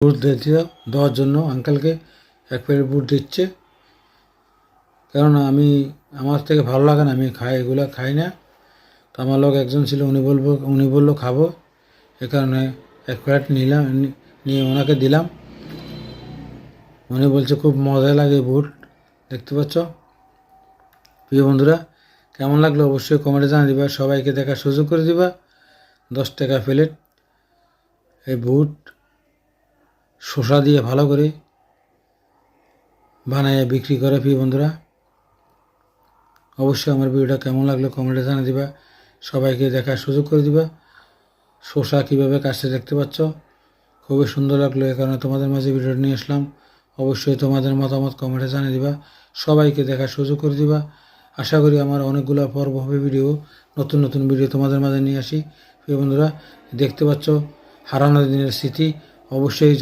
বুট দিতে দেওয়ার জন্য আঙ্কেলকে এক প্যাকেট বুট দিচ্ছে। কেননা আমি, আমার থেকে ভালো লাগে না, আমি খাই এগুলো, খাই না। তো আমার লোক একজন ছিল, উনি বলব, উনি বলল, খাব। এ কারণে এক প্যাকেট নিলাম নিয়ে ওনাকে দিলাম। উনি বলছে, খুব মজা লাগে বুট, দেখতে পাচ্ছ? প্রিয় বন্ধুরা, কেমন লাগল অবশ্যই কমেন্টে জানিয়ে দিবা, সবাইকে দেখার সুযোগ করে দিবা। দশ টাকা প্লেট এই বুট শসা দিয়ে ভালো করে বানায় বিক্রি করে প্রিয় বন্ধুরা। অবশ্যই আমার ভিডিওটা কেমন লাগল কমেন্টে জানিয়ে দিবা। সবাইকে দেখার সুযোগ করে দিবা। শসা কীভাবে কাছে দেখতে পাচ্ছ? খুবই সুন্দর লাগল এ কারণে তোমাদের মাঝে ভিডিওটা নিয়ে আসলাম। অবশ্যই তোমাদের মতামত কমেন্টে জানিয়ে দিবা। সবাইকে দেখার সুযোগ করে দিবা। আশা করি আমার অনেকগুলো পর্ব হবে ভিডিও, নতুন নতুন ভিডিও তোমাদের মাঝে নিয়ে আসি। প্রিয় বন্ধুরা, দেখতে পাচ্ছ হারানো দিনের স্মৃতি। অবশ্যই